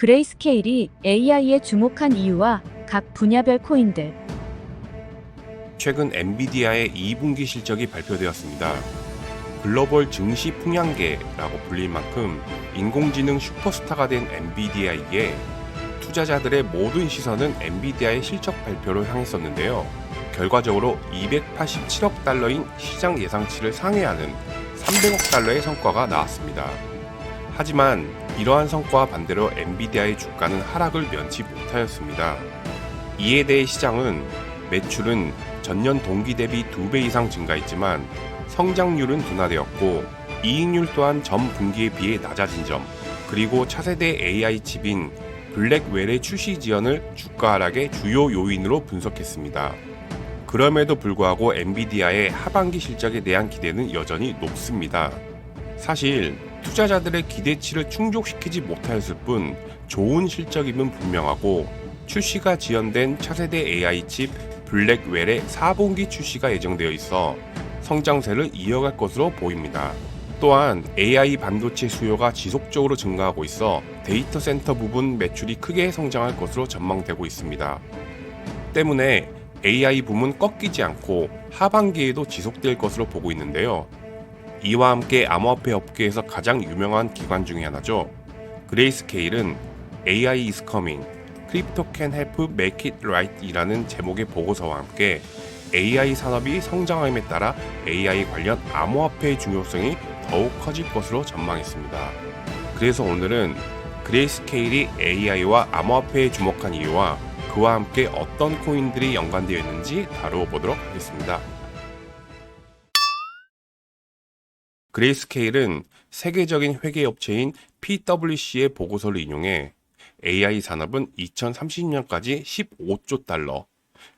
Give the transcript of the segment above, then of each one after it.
그레이스케일이 AI에 주목한 이유와 각 분야별 코인들. 최근 엔비디아의 2분기 실적이 발표되었습니다. 글로벌 증시 풍향계라고 불릴 만큼 인공지능 슈퍼스타가 된 엔비디아이기에 투자자들의 모든 시선은 엔비디아의 실적 발표를 향했었는데요. 결과적으로 287억 달러인 시장 예상치를 상회하는 300억 달러의 성과가 나왔습니다. 하지만 이러한 성과와 반대로 엔비디아의 주가는 하락을 면치 못하였습니다. 이에 대해 시장은 매출은 전년 동기 대비 2배 이상 증가했지만 성장률은 둔화되었고 이익률 또한 전 분기에 비해 낮아진 점 그리고 차세대 AI 칩인 블랙웰의 출시 지연을 주가 하락의 주요 요인으로 분석했습니다. 그럼에도 불구하고 엔비디아의 하반기 실적에 대한 기대는 여전히 높습니다. 사실 투자자들의 기대치를 충족시키지 못하였을 뿐 좋은 실적임은 분명하고 출시가 지연된 차세대 AI 칩 블랙웰의 4분기 출시가 예정되어 있어 성장세를 이어갈 것으로 보입니다. 또한 AI 반도체 수요가 지속적으로 증가하고 있어 데이터 센터 부분 매출이 크게 성장할 것으로 전망되고 있습니다. 때문에 AI 붐은 꺾이지 않고 하반기에도 지속될 것으로 보고 있는데요. 이와 함께 암호화폐 업계에서 가장 유명한 기관 중의 하나죠. 그레이스케일은 AI is coming, Crypto can help make it right 이라는 제목의 보고서와 함께 AI 산업이 성장함에 따라 AI 관련 암호화폐의 중요성이 더욱 커질 것으로 전망했습니다. 그래서 오늘은 그레이스케일이 AI와 암호화폐에 주목한 이유와 그와 함께 어떤 코인들이 연관되어 있는지 다루어 보도록 하겠습니다. 그레이스케일은 세계적인 회계 업체인 PwC의 보고서를 인용해 AI 산업은 2030년까지 15조 달러,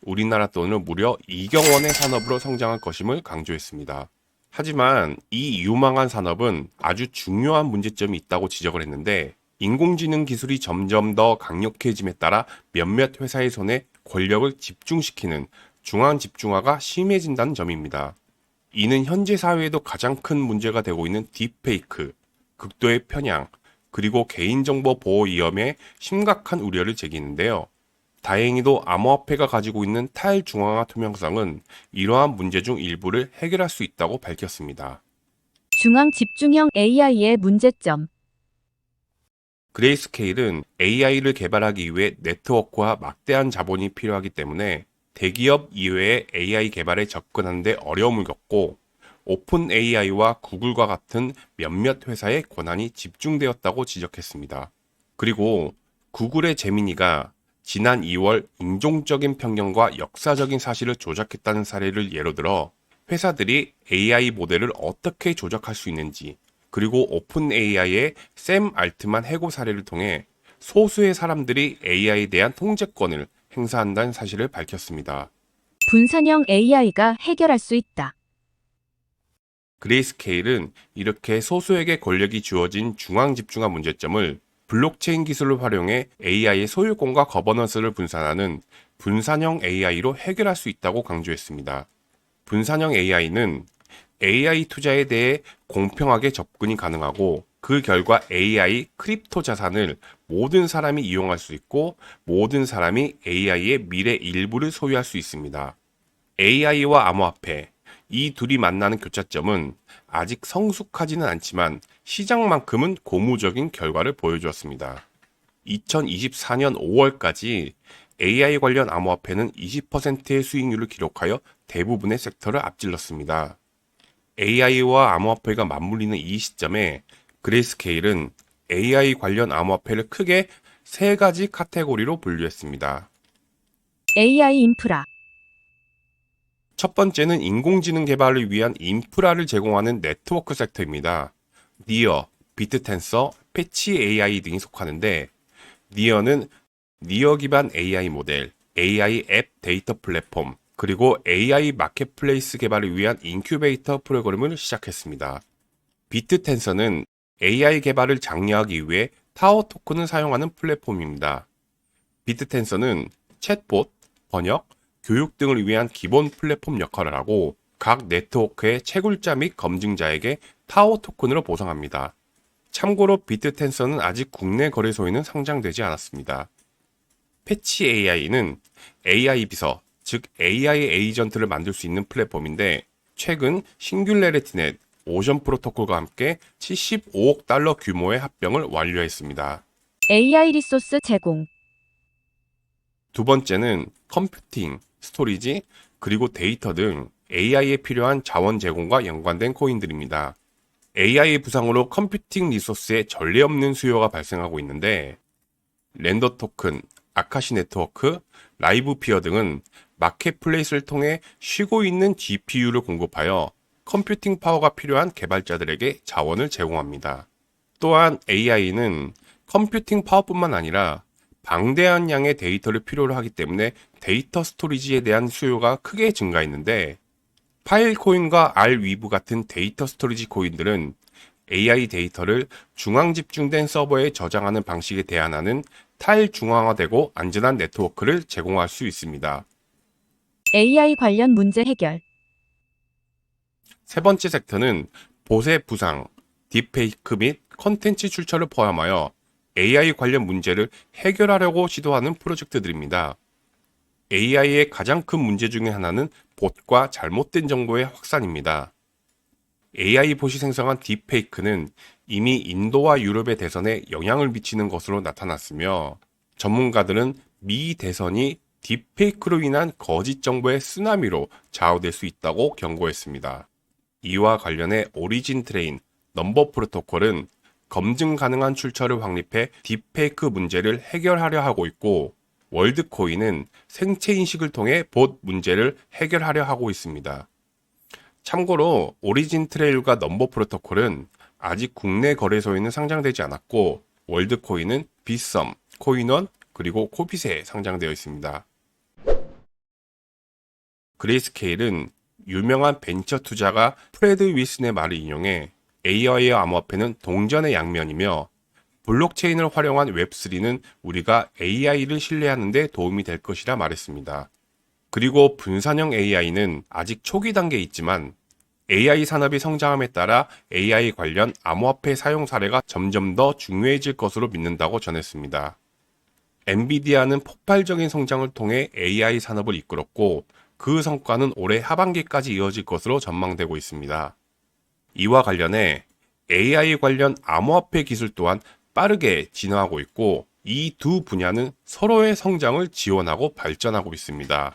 우리나라 돈으로 무려 2경 원의 산업으로 성장할 것임을 강조했습니다. 하지만 이 유망한 산업은 아주 중요한 문제점이 있다고 지적을 했는데 인공지능 기술이 점점 더 강력해짐에 따라 몇몇 회사의 손에 권력을 집중시키는 중앙 집중화가 심해진다는 점입니다. 이는 현재 사회에도 가장 큰 문제가 되고 있는 딥페이크, 극도의 편향, 그리고 개인정보 보호 위험에 심각한 우려를 제기했는데요. 다행히도 암호화폐가 가지고 있는 탈중앙화 투명성은 이러한 문제 중 일부를 해결할 수 있다고 밝혔습니다. 중앙 집중형 AI의 문제점. 그레이스케일은 AI를 개발하기 위해 네트워크와 막대한 자본이 필요하기 때문에 대기업 이외의 AI 개발에 접근하는 데 어려움을 겪고 오픈 AI와 구글과 같은 몇몇 회사의 권한이 집중되었다고 지적했습니다. 그리고 구글의 제미니가 지난 2월 인종적인 편견과 역사적인 사실을 조작했다는 사례를 예로 들어 회사들이 AI 모델을 어떻게 조작할 수 있는지 그리고 오픈 AI의 샘 알트만 해고 사례를 통해 소수의 사람들이 AI에 대한 통제권을 행사한다는 사실을 밝혔습니다. 분산형 AI가 해결할 수 있다. 그레이스케일은 이렇게 소수에게 권력이 주어진 중앙 집중화 문제점을 블록체인 기술을 활용해 AI의 소유권과 거버넌스를 분산하는 분산형 AI로 해결할 수 있다고 강조했습니다. 분산형 AI는 AI 투자에 대해 공평하게 접근이 가능하고 그 결과 AI 크립토 자산을 모든 사람이 이용할 수 있고 모든 사람이 AI의 미래 일부를 소유할 수 있습니다. AI와 암호화폐, 이 둘이 만나는 교차점은 아직 성숙하지는 않지만 시장만큼은 고무적인 결과를 보여주었습니다. 2024년 5월까지 AI 관련 암호화폐는 20%의 수익률을 기록하여 대부분의 섹터를 앞질렀습니다. AI와 암호화폐가 맞물리는 이 시점에 그레이스케일은 AI 관련 암호화폐를 크게 세 가지 카테고리로 분류했습니다. AI 인프라. 첫 번째는 인공지능 개발을 위한 인프라를 제공하는 네트워크 섹터입니다. 니어, 비트텐서, 패치 AI 등이 속하는데 니어는 니어 기반 AI 모델, AI 앱 데이터 플랫폼, 그리고 AI 마켓플레이스 개발을 위한 인큐베이터 프로그램을 시작했습니다. 비트텐서는 AI 개발을 장려하기 위해 타워 토큰을 사용하는 플랫폼입니다. 비트텐서는 챗봇, 번역, 교육 등을 위한 기본 플랫폼 역할을 하고 각 네트워크의 채굴자 및 검증자에게 타워 토큰으로 보상합니다. 참고로 비트텐서는 아직 국내 거래소에는 상장되지 않았습니다. 패치 AI는 AI 비서, 즉 AI 에이전트를 만들 수 있는 플랫폼인데 최근 싱귤레리티넷, 오션 프로토콜과 함께 75억 달러 규모의 합병을 완료했습니다. AI 리소스 제공, 두 번째는 컴퓨팅, 스토리지, 그리고 데이터 등 AI에 필요한 자원 제공과 연관된 코인들입니다. AI 부상으로 컴퓨팅 리소스에 전례 없는 수요가 발생하고 있는데 렌더 토큰, 아카시 네트워크, 라이브 피어 등은 마켓플레이스를 통해 쉬고 있는 GPU를 공급하여 컴퓨팅 파워가 필요한 개발자들에게 자원을 제공합니다. 또한 AI는 컴퓨팅 파워뿐만 아니라 방대한 양의 데이터를 필요로 하기 때문에 데이터 스토리지에 대한 수요가 크게 증가했는데 파일 코인과 알위브 같은 데이터 스토리지 코인들은 AI 데이터를 중앙 집중된 서버에 저장하는 방식에 대안하는 탈중앙화되고 안전한 네트워크를 제공할 수 있습니다. AI 관련 문제 해결, 세 번째 섹터는 보세 부상, 딥페이크 및 컨텐츠 출처를 포함하여 AI 관련 문제를 해결하려고 시도하는 프로젝트들입니다. AI의 가장 큰 문제 중에 하나는 봇과 잘못된 정보의 확산입니다. AI 봇이 생성한 딥페이크는 이미 인도와 유럽의 대선에 영향을 미치는 것으로 나타났으며 전문가들은 미 대선이 딥페이크로 인한 거짓 정보의 쓰나미로 좌우될 수 있다고 경고했습니다. 이와 관련해 오리진 트레인 넘버 프로토콜은 검증 가능한 출처를 확립해 딥페이크 문제를 해결하려 하고 있고 월드코인은 생체 인식을 통해 봇 문제를 해결하려 하고 있습니다. 참고로 오리진 트레일과 넘버 프로토콜은 아직 국내 거래소에는 상장되지 않았고 월드코인은 비썸, 코인원, 그리고 코빗에 상장되어 있습니다. 그레이스케일은 유명한 벤처 투자가 프레드 윌슨의 말을 인용해 AI와 암호화폐는 동전의 양면이며 블록체인을 활용한 웹3는 우리가 AI를 신뢰하는 데 도움이 될 것이라 말했습니다. 그리고 분산형 AI는 아직 초기 단계에 있지만 AI 산업이 성장함에 따라 AI 관련 암호화폐 사용 사례가 점점 더 중요해질 것으로 믿는다고 전했습니다. 엔비디아는 폭발적인 성장을 통해 AI 산업을 이끌었고 그 성과는 올해 하반기까지 이어질 것으로 전망되고 있습니다. 이와 관련해 AI 관련 암호화폐 기술 또한 빠르게 진화하고 있고 이 두 분야는 서로의 성장을 지원하고 발전하고 있습니다.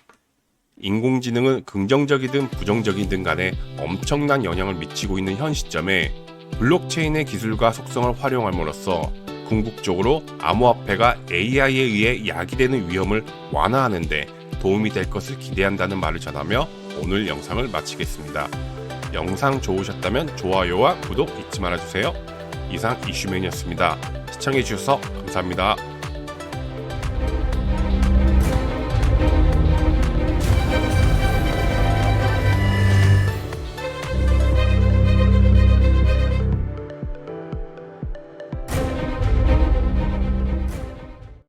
인공지능은 긍정적이든 부정적이든 간에 엄청난 영향을 미치고 있는 현 시점에 블록체인의 기술과 속성을 활용함으로써 궁극적으로 암호화폐가 AI에 의해 야기되는 위험을 완화하는데 도움이 될 것을 기대한다는 말을 전하며 오늘 영상을 마치겠습니다. 영상 좋으셨다면 좋아요와 구독 잊지 말아주세요. 이상 이슈맨이었습니다. 시청해주셔서 감사합니다.